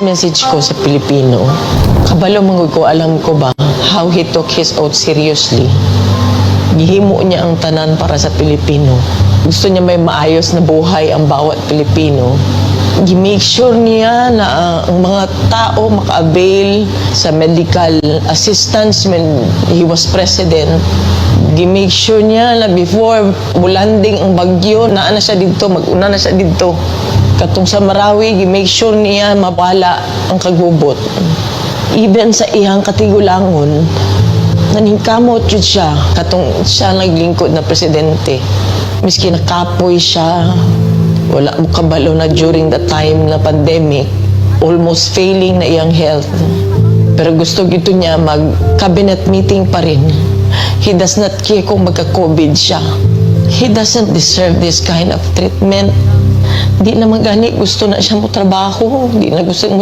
Message ko sa Pilipino. Kabalo mangod ko, alam ko ba how he took his oath seriously. Gihimo niya ang tanan para sa Pilipino. Gusto niya may maayos na buhay ang bawat Pilipino. Gi-make sure niya na ah, ang mga tao maka-avail sa medical assistance when he was president. Gi-make sure niya na before bulanding ang bagyo, naa na siya dito, mag-una na siya dito. Katong sa Marawi, gi-make sure niya mawala ang kagubot. Even sa iyang katigulangon, naningkamot yun siya. Katong siya naglingkod na presidente. Miski nakapoy siya, wala mo kabalo na during the time na pandemic, almost failing na iyang health. Pero gusto gito niya mag-cabinet meeting pa rin. He does not care kung magka-COVID siya. He doesn't deserve this kind of treatment. Di naman gani gusto na siya mo trabaho. Di na gusto mo